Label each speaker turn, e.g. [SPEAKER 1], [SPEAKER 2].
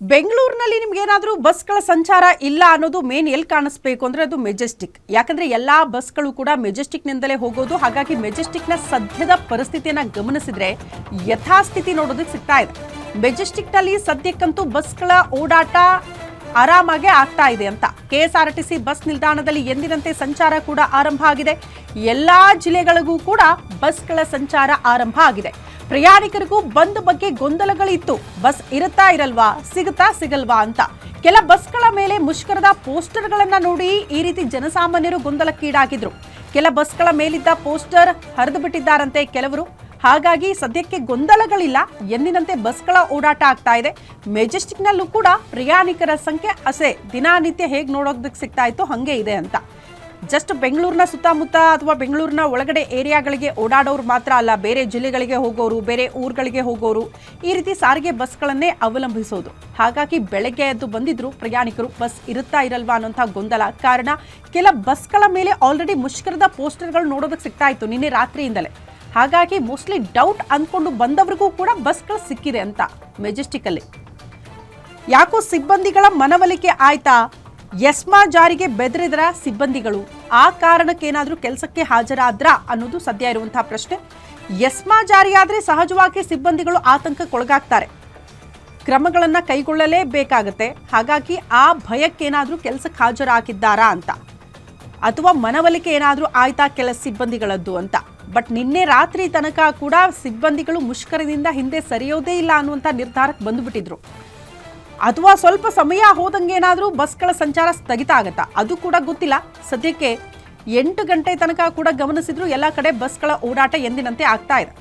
[SPEAKER 1] ಬೆಂಗಳೂರಿನಲ್ಲಿ ನಿಮ್ಗೇನಾದ್ರೂ ಬಸ್ಗಳ ಸಂಚಾರ ಇಲ್ಲ ಅನ್ನೋದು ಮೇನ್ ಎಲ್ಲಿ ಕಾಣಿಸ್ಬೇಕು ಅಂದ್ರೆ ಅದು ಮೆಜೆಸ್ಟಿಕ್ ಯಾಕಂದ್ರೆ ಎಲ್ಲಾ ಬಸ್ಗಳು ಕೂಡ ಮೆಜೆಸ್ಟಿಕ್ನಿಂದಲೇ ಹೋಗೋದು. ಹಾಗಾಗಿ ಮೆಜೆಸ್ಟಿಕ್ನ ಸದ್ಯದ ಪರಿಸ್ಥಿತಿಯನ್ನು ಗಮನಿಸಿದ್ರೆ ಯಥಾಸ್ಥಿತಿ ನೋಡೋದಕ್ಕೆ ಸಿಗ್ತಾ ಇದೆ. ಮೆಜೆಸ್ಟಿಕ್ನಲ್ಲಿ ಸದ್ಯಕ್ಕಂತೂ ಬಸ್ಗಳ ಓಡಾಟ ಆರಾಮಾಗೆ ಆಗ್ತಾ ಇದೆ ಅಂತ. ಕೆಎಸ್ಆರ್ಟಿಸಿ ಬಸ್ ನಿಲ್ದಾಣದಲ್ಲಿ ಎಂದಿನಂತೆ ಸಂಚಾರ ಕೂಡ ಆರಂಭ ಆಗಿದೆ. ಎಲ್ಲಾ ಜಿಲ್ಲೆಗಳಿಗೂ ಕೂಡ ಬಸ್ಗಳ ಸಂಚಾರ ಆರಂಭ ಆಗಿದೆ. ಪ್ರಯಾಣಿಕರಿಗೂ ಬಂದ್ ಬಗ್ಗೆ ಗೊಂದಲಗಳಿತ್ತು. ಬಸ್ ಇರುತ್ತಾ ಇರಲ್ವಾ? ಸಿಗುತ್ತಾ ಸಿಗಲ್ವಾ ಅಂತ. ಕೆಲ ಬಸ್ಗಳ ಮೇಲೆ ಮುಷ್ಕರದ ಪೋಸ್ಟರ್ಗಳನ್ನ ನೋಡಿ ಈ ರೀತಿ ಜನಸಾಮಾನ್ಯರು ಗೊಂದಲಕ್ಕೀಡಾಗಿದ್ರು. ಕೆಲ ಬಸ್ಗಳ ಮೇಲಿದ್ದ ಪೋಸ್ಟರ್ ಹರಿದು ಬಿಟ್ಟಿದ್ದಾರಂತೆ ಕೆಲವರು. ಹಾಗಾಗಿ ಸದ್ಯಕ್ಕೆ ಗೊಂದಲಗಳಿಲ್ಲ. ಎಂದಿನಂತೆ ಬಸ್ಗಳ ಓಡಾಟ ಆಗ್ತಾ ಇದೆ. ಮೆಜೆಸ್ಟಿಕ್ನಲ್ಲೂ ಕೂಡ ಪ್ರಯಾಣಿಕರ ಸಂಖ್ಯೆ ಅಸೆ. ದಿನಾನಿತ್ಯ ಹೇಗೆ ನೋಡೋದಕ್ಕೆ ಸಿಗ್ತಾ ಇತ್ತು ಹಾಗೆ ಇದೆ ಅಂತ. ಜಸ್ಟ್ ಬೆಂಗಳೂರಿನ ಸುತ್ತಮುತ್ತ ಅಥವಾ ಬೆಂಗಳೂರಿನ ಒಳಗಡೆ ಏರಿಯಾಗಳಿಗೆ ಓಡಾಡೋರು ಮಾತ್ರ ಅಲ್ಲ, ಬೇರೆ ಜಿಲ್ಲೆಗಳಿಗೆ ಹೋಗೋರು, ಬೇರೆ ಊರುಗಳಿಗೆ ಹೋಗೋರು ಈ ರೀತಿ ಸಾರಿಗೆ ಬಸ್ಗಳನ್ನೇ ಅವಲಂಬಿಸೋದು. ಹಾಗಾಗಿ ಬೆಳಗ್ಗೆ ಎದ್ದು ಬಂದಿದ್ರು ಪ್ರಯಾಣಿಕರು, ಬಸ್ ಇರುತ್ತಾ ಇರಲ್ವಾ ಅನ್ನೋಂಥ ಗೊಂದಲ. ಕಾರಣ ಕೆಲ ಬಸ್ಗಳ ಮೇಲೆ ಆಲ್ರೆಡಿ ಮುಷ್ಕರದ ಪೋಸ್ಟರ್ಗಳು ನೋಡೋದಕ್ಕೆ ಸಿಗ್ತಾ ಇತ್ತು ನಿನ್ನೆ ರಾತ್ರಿಯಿಂದಲೇ. ಹಾಗಾಗಿ ಮೋಸ್ಟ್ಲಿ ಡೌಟ್ ಅಂದ್ಕೊಂಡು ಬಂದವರಿಗೂ ಕೂಡ ಬಸ್ಗಳು ಸಿಕ್ಕಿದೆ ಅಂತ ಮೆಜೆಸ್ಟಿಕಲ್ಲಿ ಯಾಕೋ ಸಿಬ್ಬಂದಿಗಳ ಮನವೊಲಿಕೆ ಆಯ್ತಾ? ಎಸ್ಮಾ ಜಾರಿಗೆ ಬೆದರಿದ್ರ ಸಿಬ್ಬಂದಿಗಳು. ಆ ಕಾರಣಕ್ಕೆ ಏನಾದರೂ ಕೆಲಸಕ್ಕೆ ಹಾಜರಾದ್ರ ಅನ್ನೋದು ಸದ್ಯ ಇರುವಂತಹ ಪ್ರಶ್ನೆ. ಎಸ್ಮಾ ಜಾರಿಯಾದರೆ ಸಹಜವಾಗಿ ಸಿಬ್ಬಂದಿಗಳು ಆತಂಕಕ್ಕೊಳಗಾಗ್ತಾರೆ. ಕ್ರಮಗಳನ್ನ ಕೈಗೊಳ್ಳಲೇಬೇಕಾಗತ್ತೆ. ಹಾಗಾಗಿ ಆ ಭಯಕ್ಕೇನಾದರೂ ಕೆಲಸಕ್ಕೆ ಹಾಜರಾಗಿದ್ದಾರಾ ಅಂತ. ಅಥವಾ ಮನವೊಲಿಕೆ ಏನಾದರೂ ಆಯ್ತಾ ಕೆಲ ಸಿಬ್ಬಂದಿಗಳದ್ದು ಅಂತ. ಬಟ್ ನಿನ್ನೆ ರಾತ್ರಿ ತನಕ ಕೂಡ ಸಿಬ್ಬಂದಿಗಳು ಮುಷ್ಕರದಿಂದ ಹಿಂದೆ ಸರಿಯೋದೇ ಇಲ್ಲ ಅನ್ನುವಂಥ ನಿರ್ಧಾರಕ್ಕೆ ಬಂದುಬಿಟ್ಟಿದ್ರು. ಅಥವಾ ಸ್ವಲ್ಪ ಸಮಯ ಹೋದಂಗೆ ಏನಾದರೂ ಬಸ್ಗಳ ಸಂಚಾರ ಸ್ಥಗಿತ ಆಗುತ್ತಾ? ಅದು ಕೂಡ ಗೊತ್ತಿಲ್ಲ. ಸದ್ಯಕ್ಕೆ ಎಂಟು ಗಂಟೆ ತನಕ ಕೂಡ ಗಮನಿಸಿದ್ರು ಎಲ್ಲ ಕಡೆ ಬಸ್ಗಳ ಓಡಾಟ ಎಂದಿನಂತೆ ಆಗ್ತಾ ಇದೆ.